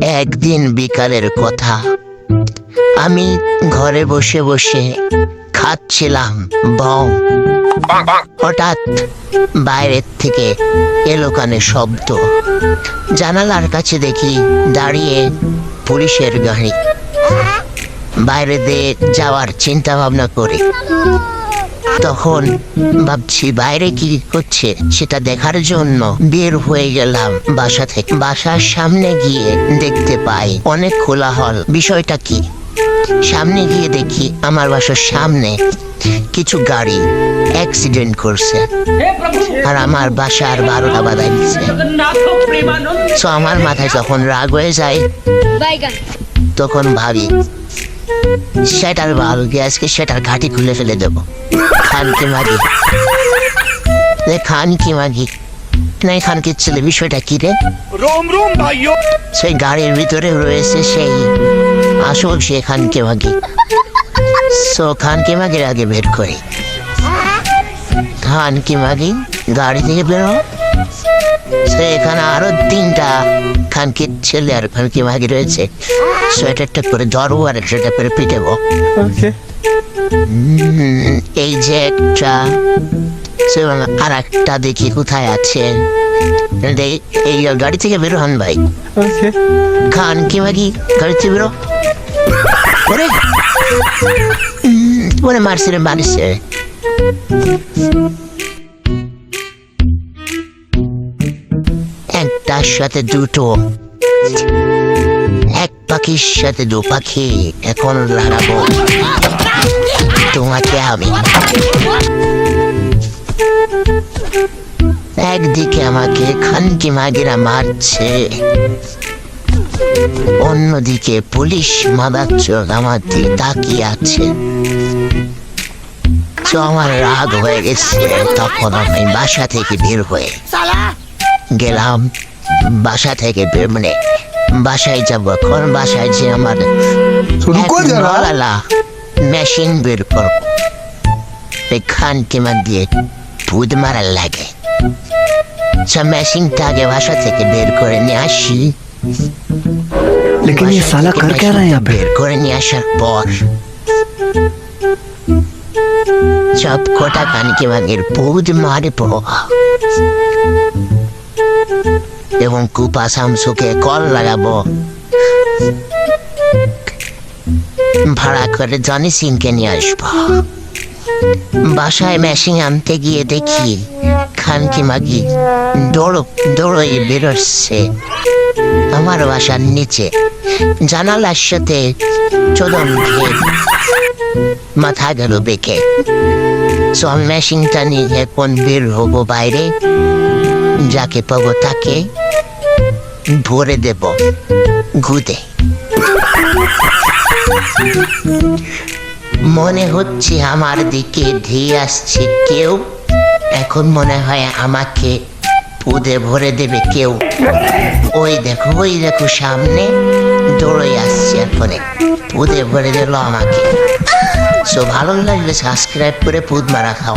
একদিন বিকালের কথা। আমি ঘরে বসে বসে খাচ্ছিলাম বম। হঠাৎ বাইরের থেকে এলো কানে শব্দ। জানালার কাছে দেখি দাঁড়িয়ে পুলিশের গাড়ি। বাইরে দিয়ে যাওয়ার চিন্তা ভাবনা করে। তখন ভাবছি বাইরে কি হচ্ছে সেটা দেখার জন্য বের হয়ে গেলাম বাসা থেকে। বাসার সামনে গিয়ে দেখতে পাই অনেক কোলাহল। বিষয়টা কি? সামনে গিয়ে দেখি আমার বাসার সামনে কিছু গাড়ি অ্যাক্সিডেন্ট করছে। আর আমার বাসার বারোটা বাধা দিচ্ছে। তো আমার মাথায় যখন রাগ হয়ে যায় তখন ভাবি সেটার বাল গ্যাসকে সেটার ঘাটি খুলে ফেলে দেবো। খানকে মাগি। রে খান কি মাগি। খান কি ছেলে বিষয়টা কি রে? সেই গাড়ির ভিতরে রয়েছে সেই আসল সে খানকে মাগি। সো খানকে মাগির আগে বের করি। খান কি মাগি গাড়ি থেকে বেরো এখানে আরও তিনটা খানকে ছেলে আর খানকে মাগি রয়েছে। সোয়েটারটা করে ধরবো আর সেটা করে পিটেবো। এই যে একটা আর একটা দেখি কোথায় আছে? এই- গাড়ি থেকে বেরো হন ভাই। খান কি ভাগি গাড়ি থেকে বেরো। ওরে! ওরে মারছে রে মারছে। একটার সাথে দুটো। এক পাখির সাথে দু পাখি এখন লড়াবো। তোমাকে আমি। একদিকে আমাকে খানকি মাগিরা মারছে অন্যদিকে পুলিশ মাদাচ্চর আমার দিকে তাকিয়ে আছে। তো আমার রাগ হয়ে গেছে তখন আমি বাসা থেকে বের হয়ে গেলাম। বাসা থেকে বের মানে বাসায় যাব এখন বাসায় যে আমার रुको এক जरा নলালা মেশিন বের করব এই খানকে মার দিয়ে ভূত মারার লাগে সব মেশিনটা আগে বাসা থেকে বের করে নিয়ে আসি लेकिन ये বাসা साला থেকে कर क्या रहा है यहाँ पे বের করে নিয়ে আসার পর সব কটা কানকে মাগের বহুত মারব এবং কুপা শামসুকে কল লাগাবো। ভাড়া করে জনি সিংকে নিয়ে আসব। বাসায় মেশিন আনতে গিয়ে দেখি খানকি মাগি দৌড় দৌড়ই বেরোচ্ছে। আমার বাসার নিচে, জানালার সাথে দিয়ে মাথা গেল বেঁকে। সো আমি মেশিনটা নিয়ে এখন বের হব বাইরে। যাকে পাবো তাকে ভরে দেব, গুদে। মনে হচ্ছে আমার দিকে ধেয়ে আসছে কেউ। এখন মনে হয় আমাকে পুদে ভরে দেবে কেউ। ওই দেখো ওই দেখো, সামনে দৌড়ে আসছে এরপরে পুদে ভরে দিল আমাকে। সো ভালো লাগলে সাবস্ক্রাইব করে পুদ মারা খাও।